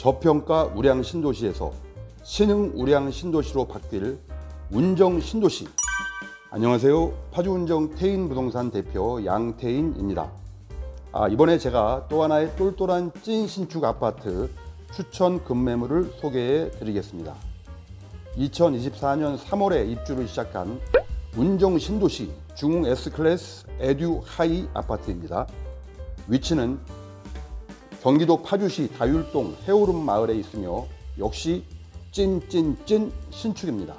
저평가 우량 신도시에서 신흥 우량 신도시로 바뀔 운정 신도시. 안녕하세요. 파주 운정 태인 부동산 대표 양태인입니다. 아, 이번에 제가 또 하나의 똘똘한 찐 신축 아파트 추천 급매물을 소개해 드리겠습니다. 2024년 3월에 입주를 시작한 운정 신도시 중흥 S클래스 에듀 하이 아파트입니다. 위치는 경기도 파주시 다율동 해오름 마을에 있으며 역시 찐찐찐 신축입니다.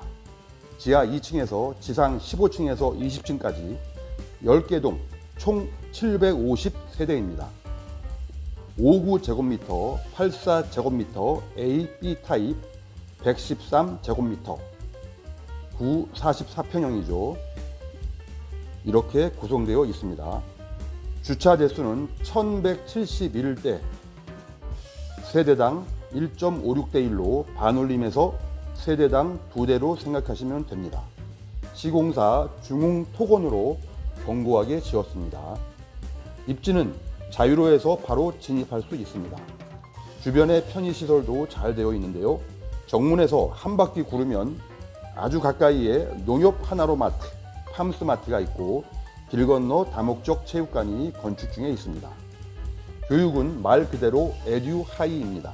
지하 2층에서 지상 15층에서 20층까지 10개 동 총 750세대입니다. 59제곱미터, 84 제곱미터, A, B 타입 113 제곱미터, 9 44평형이죠. 이렇게 구성되어 있습니다. 주차 대수는 1171대, 세대당 1.56대 1로 반올림해서 세대당 2대로 생각하시면 됩니다. 시공사 중흥 토건으로 견고하게 지었습니다. 입지는 자유로에서 바로 진입할 수 있습니다. 주변에 편의시설도 잘 되어 있는데요. 정문에서 한 바퀴 구르면 아주 가까이에 농협 하나로 마트, 팜스 마트가 있고 길 건너 다목적 체육관이 건축 중에 있습니다. 교육은 말 그대로 에듀 하이입니다.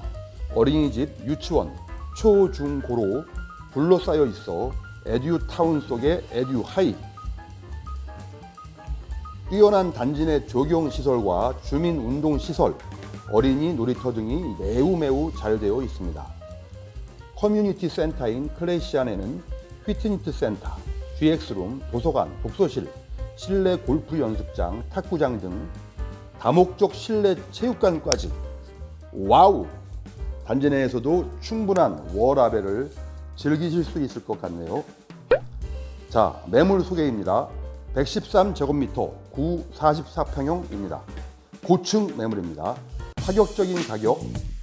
어린이집, 유치원, 초, 중, 고로 둘러싸여 있어 에듀 타운 속의 에듀 하이. 뛰어난 단지 내 조경 시설과 주민 운동 시설, 어린이 놀이터 등이 매우 매우 잘 되어 있습니다. 커뮤니티 센터인 클래시안에는 피트니스 센터, GX룸, 도서관, 독서실, 실내 골프 연습장, 탁구장 등 다목적 실내 체육관까지 와우! 단지 내에서도 충분한 워라벨을 즐기실 수 있을 것 같네요. 자, 매물 소개입니다. 113제곱미터 9 44평형입니다. 고층 매물입니다. 파격적인 가격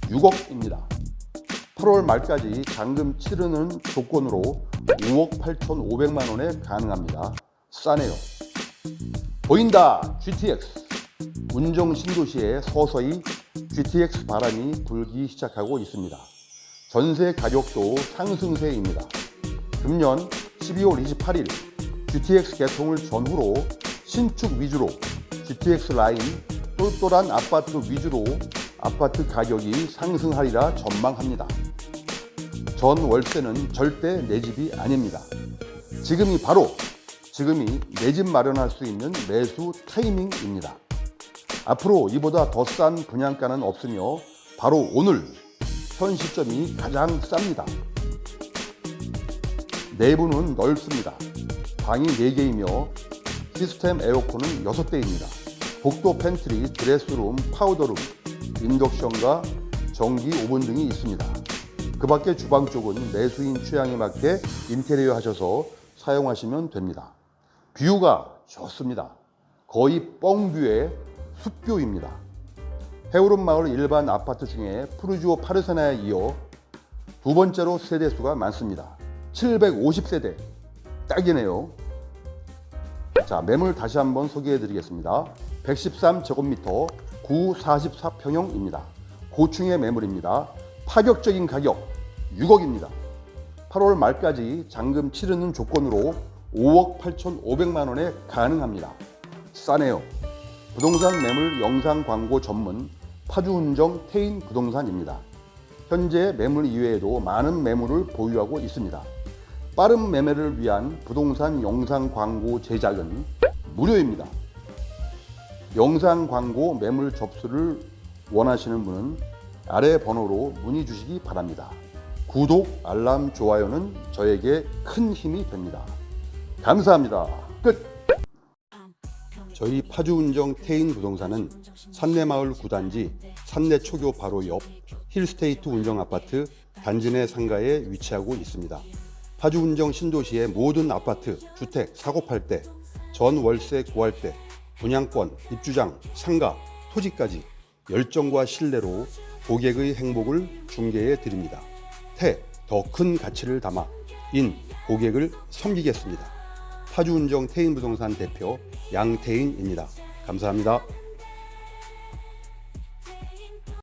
6억입니다. 8월 말까지 잔금 치르는 조건으로 5억 8,500만 원에 가능합니다. 싸네요. 보인다 GTX 운정 신도시에 서서히 GTX 바람이 불기 시작하고 있습니다. 전세 가격도 상승세입니다. 금년 12월 28일 GTX 개통을 전후로 신축 위주로 GTX 라인 똘똘한 아파트 위주로 아파트 가격이 상승하리라 전망합니다. 전 월세는 절대 내 집이 아닙니다. 지금이 바로 지금이 내 집 마련할 수 있는 매수 타이밍입니다. 앞으로 이보다 더 싼 분양가는 없으며 바로 오늘 현 시점이 가장 쌉니다. 내부는 넓습니다. 방이 4개이며 시스템 에어컨은 6대입니다. 복도 팬트리, 드레스룸, 파우더룸, 인덕션과 전기 오븐 등이 있습니다. 그 밖에 주방 쪽은 매수인 취향에 맞게 인테리어 하셔서 사용하시면 됩니다. 뷰가 좋습니다. 거의 뻥뷰의 숲뷰입니다. 해오름 마을 일반 아파트 중에 푸르지오 파르세나에 이어 두 번째로 세대수가 많습니다. 750세대 딱이네요. 자 매물 다시 한번 소개해 드리겠습니다. 113제곱미터 9 44평형입니다. 고층의 매물입니다. 파격적인 가격 6억입니다. 8월 말까지 잔금 치르는 조건으로 5억 8,500만 원에 가능합니다. 싸네요. 부동산 매물 영상 광고 전문 파주운정 태인 부동산입니다. 현재 매물 이외에도 많은 매물을 보유하고 있습니다. 빠른 매매를 위한 부동산 영상 광고 제작은 무료입니다. 영상 광고 매물 접수를 원하시는 분은 아래 번호로 문의 주시기 바랍니다. 구독, 알람, 좋아요는 저에게 큰 힘이 됩니다. 감사합니다. 끝! 저희 파주운정 태인 부동산은 산내마을 구단지 산내초교 바로 옆 힐스테이트 운정 아파트 단지 내 상가에 위치하고 있습니다. 파주운정 신도시의 모든 아파트, 주택 사고 팔 때, 전 월세 구할 때, 분양권, 입주장, 상가, 토지까지 열정과 신뢰로 고객의 행복을 중개해 드립니다. 태, 더 큰 가치를 담아 인, 고객을 섬기겠습니다. 파주운정 태인부동산 대표 양태인입니다. 감사합니다.